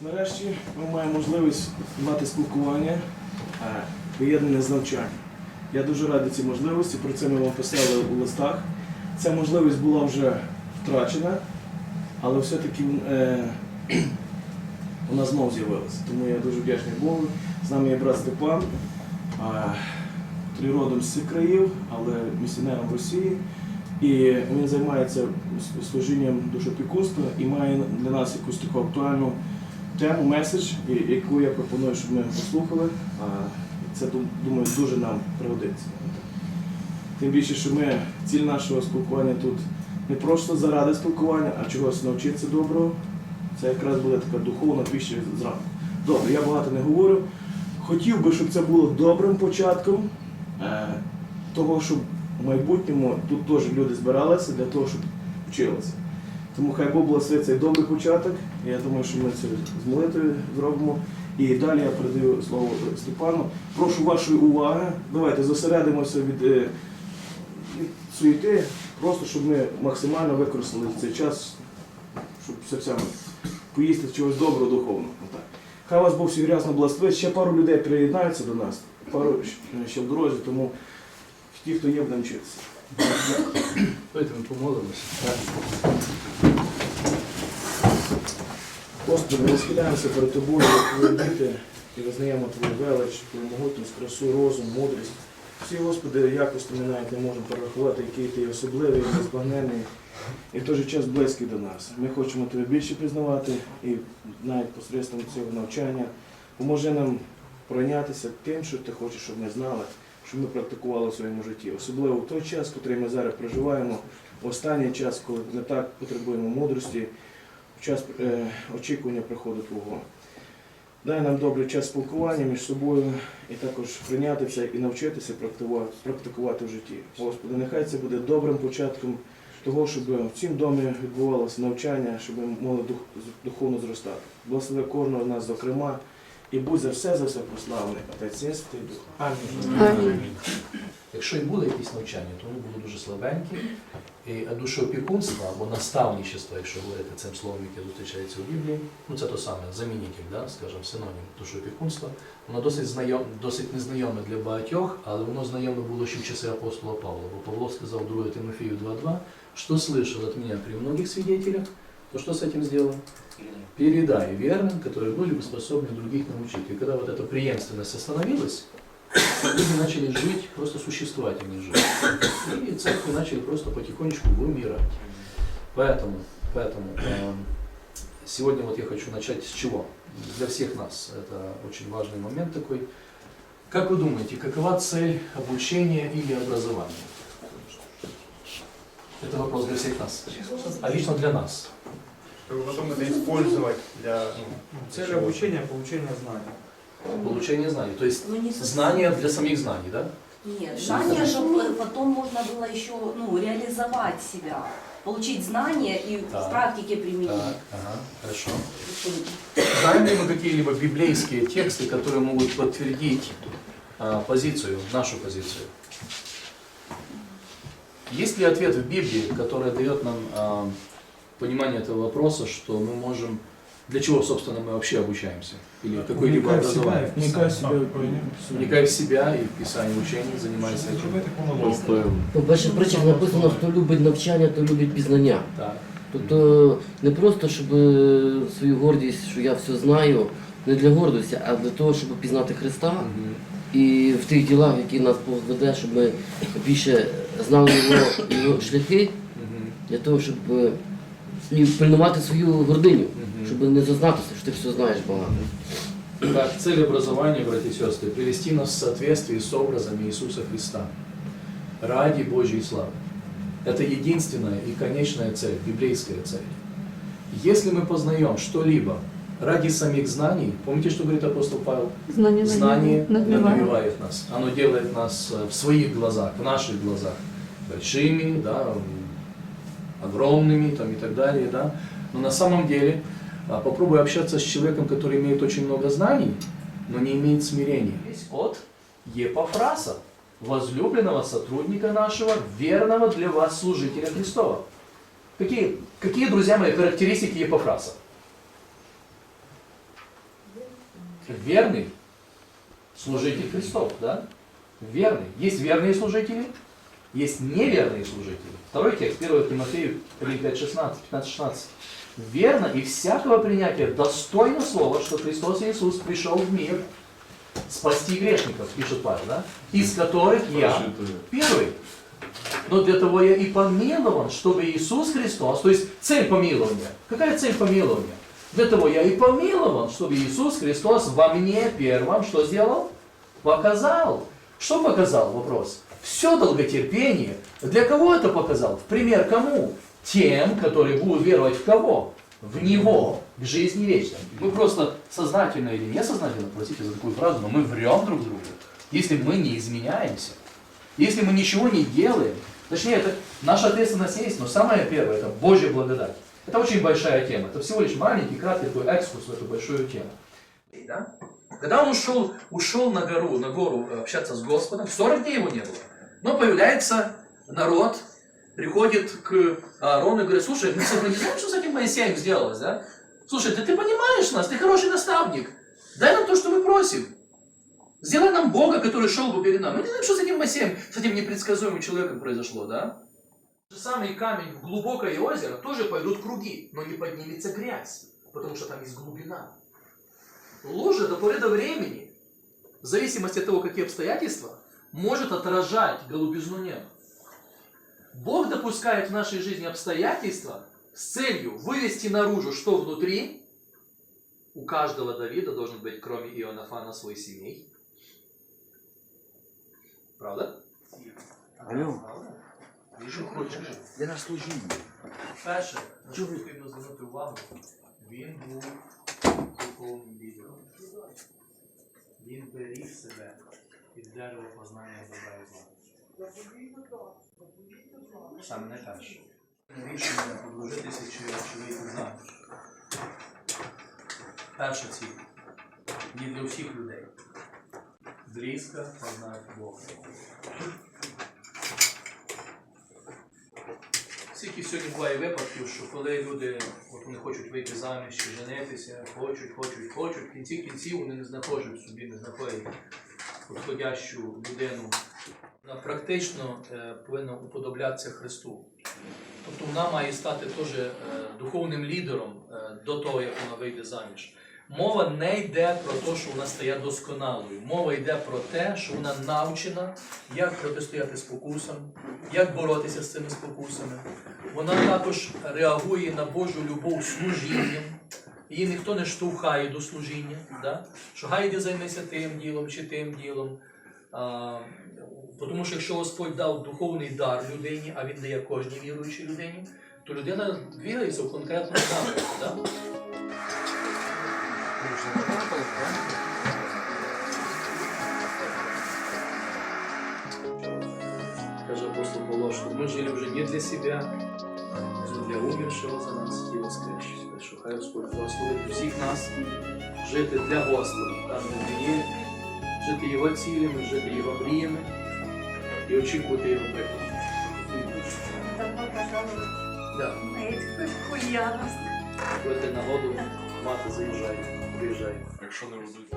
Нарешті ми маємо можливість мати спілкування, е, поєднане з навчанням. Я дуже радий цій можливості, про це ми вам писали у листах. Ця можливість була вже втрачена, але все-таки е, вона знову з'явилася. Тому я дуже вдячний Богу. З нами є брат Степан, е, родом з цих країв, але місіонером Росії. І він займається служінням душопікунства і має для нас якусь таку актуальну тему, меседж, яку я пропоную, щоб ми послухали. Це думаю дуже нам пригодиться. Тим більше, що ми ціль нашого спілкування тут не просто заради спілкування, а чогось навчитися доброго. Це якраз буде така духовна піща зранку. Добре, я багато не говорю. Хотів би, щоб це було добрим початком е, того, щоб в майбутньому тут теж люди збиралися для того, щоб вчилися. Тому хай Бог благословить цей добрий початок. Я думаю, що ми це з молитвою зробимо. І далі я передаю слово Степану. Прошу вашої уваги. Давайте зосередимося від, е, від суєти, просто щоб ми максимально використали цей час, щоб серцями поїсти чогось доброго духовного. Отак. Хай вас Бог всіх рясно благословить. Ще пару людей приєднаються до нас, пару ще в дорозі, тому ті, хто є, будемо вчитися. Давайте ми помолимося. Господи, ми схиляємося перед тобою, як твої діти, і визнаємо твою велич, твою могутність, красу, розум, мудрість. Всі, Господи, якості ми навіть не можемо перерахувати, який ти особливий, незбагненний і в той же час близький до нас. Ми хочемо тебе більше пізнавати і навіть посередством цього навчання. Поможи нам пройнятися тим, що ти хочеш, щоб ми знали, щоб ми практикували в своєму житті. Особливо в той час, який ми зараз проживаємо, в останній час, коли ми так потребуємо мудрості, час е, очікування приходу Твого. Дай нам добрий час спілкування між собою і також прийняти це і навчитися практикувати, в житті. Господи, нехай це буде добрим початком того, щоб в цім домі відбувалося навчання, щоб ми могли духовно зростати. Благослови кожного з нас, зокрема, і будь за все за все прославлений Отець Святий Дух. Амінь. Амінь. Якщо і буде якісь навчання, то вони будуть дуже слабенькі. І душоопікунство або наставничество, якщо говорити цим словом, яке зустрічається у Біблії, ну це то саме замінитель, да, скажімо, синонім душоопікунства, воно досить знайом, досить незнайоме для багатьох, але воно знайоме було ще в часи апостола Павла. Бо Павло сказав 2 Тимофію 2.2, что слышал от меня при многих свидетелях, то что с этим сделаем? Передай верным, которые были бы способны других научить. И когда вот эта преемственность остановилась, люди начали жить, просто существовать, а не жить. И церкви начали просто потихонечку вымирать. Поэтому, поэтому эм, сегодня вот я хочу начать с чего? Для всех нас это очень важный момент такой. Как вы думаете, какова цель обучения или образования? Это вопрос для всех нас. А лично для нас. чтобы потом это использовать для... ну, Цель обучения – получение знаний. Получение знаний. То есть Ну, не совсем. знания для самих знаний, да? Нет, знания, чтобы потом можно было еще ну, реализовать себя, получить знания и Так. в практике применить. Так, ага, хорошо. Знаем ли мы какие-либо библейские тексты, которые могут подтвердить а, позицию, нашу позицию? Есть ли ответ в Библии, который дает нам а, понимание этого вопроса, что мы можем... Для чего, собственно, мы вообще обучаемся? Или какое-либо Вникай в себя образование? Вникай в себе, Вникай в себя и в Писание учений, занимайся этим. Ну, В перших написано, хто любить навчання, то любить пізнання. Так. Тобто не просто, щоб свою гордість, що я все знаю, не для гордості, а для того, щоб пізнати Христа і в тих ділах, які нас Бог веде, щоб ми більше знали його, його шляхи, для того, щоб е, і пильнувати свою гординю, Щоб не зазнатися, що ти все знаєш багато. Так, цель образования, братья и сестры, привести нас в соответствие с образом Иисуса Христа ради Божьей славы. Это единственная и конечная цель, библейская цель. Если мы познаем что-либо ради самих знаний, помните, что говорит апостол Павел? Знание, Знание надмевает. надмевает нас. Оно делает нас э, в своих глазах, в наших глазах большими, да, огромными там, и так далее. Да. Но на самом деле попробуй общаться с человеком, который имеет очень много знаний, но не имеет смирения. От Епофраса, возлюбленного сотрудника нашего, верного для вас служителя Христова. Какие, какие, друзья мои, характеристики Епофраса? верный служитель Христов, да? Верный. Есть верные служители, есть неверные служители. Второй текст, 1 Тимофею 3, 5, 16, 15, 16. Верно и всякого принятия достойно слова, что Христос Иисус пришел в мир спасти грешников, пишет Павел, да? Из которых я первый. Но для того я и помилован, чтобы Иисус Христос, то есть цель помилования. Какая цель помилования? Для того я и помилован, чтобы Иисус Христос во мне первым что сделал? Показал. Что показал? Вопрос. Все долготерпение. Для кого это показал? В пример кому? Тем, которые будут веровать в кого? В Него, к жизни вечной. Мы просто сознательно или несознательно, простите за такую фразу, но мы врем друг другу, если мы не изменяемся. Если мы ничего не делаем, точнее, это наша ответственность есть, но самое первое, это Божья благодать. Это очень большая тема. Это всего лишь маленький, краткий такой экскурс в эту большую тему. Да? Когда он ушел, ушел на гору, на гору общаться с Господом, 40 дней его не было. Но появляется народ, приходит к Аарону и говорит, слушай, мы не что с этим Моисеем сделалось, да? Слушай, да ты понимаешь нас, ты хороший наставник. Дай нам то, что мы просим. Сделай нам Бога, который шел бы перед нами. Мы не знаем, что с этим Моисеем, с этим непредсказуемым человеком произошло, да? Тот же самый камень в глубокое озеро тоже пойдут круги, но не поднимется грязь, потому что там есть глубина. Лужа до поры до времени, в зависимости от того, какие обстоятельства, может отражать голубизну неба. Бог допускает в нашей жизни обстоятельства с целью вывести наружу, что внутри. У каждого Давида должен быть, кроме Ионафана, свой семей. Правда? Алло, Віжу хочеш. я на служінні. Перше, на що потрібно звернути увагу, він був духовним лідером. Він беріг себе від дерева познання добра і зла. Саме не перше. Рішення подружитися чи, чи вийти. Перша ціль. Не для всіх людей. Близько познати Бога. Скільки сьогодні буває випадків, що коли люди от вони хочуть вийти заміж чи женитися, хочуть, хочуть, хочуть, в кінці кінців вони не знаходять собі, не знаходять підходящу людину. Вона практично е, повинна уподоблятися Христу. Тобто вона має стати теж е, духовним лідером е, до того, як вона вийде заміж. Мова не йде про те, що вона стає досконалою. Мова йде про те, що вона навчена, як протистояти спокусам, як боротися з цими спокусами. Вона також реагує на Божу любов служінням. Її ніхто не штовхає до служіння, да? що гайде займися тим ділом чи тим ділом. Тому що якщо Господь дав духовний дар людині, а він дає кожній віруючій людині, то людина двигається в конкретному напрямку. Да? Каже апостол Павло, что мы жили уже не для себя, но для умершего за нас і воскресшего. Що хай Господь благословить всіх нас жити для Господа, там де ми є, жити Його цілями, жити Його мріями і очікувати Його приходу. Давно пожаловать Да. на этих Ульяновск. Будете нагоду, мати заїжджає, приїжджає. Якщо не будуть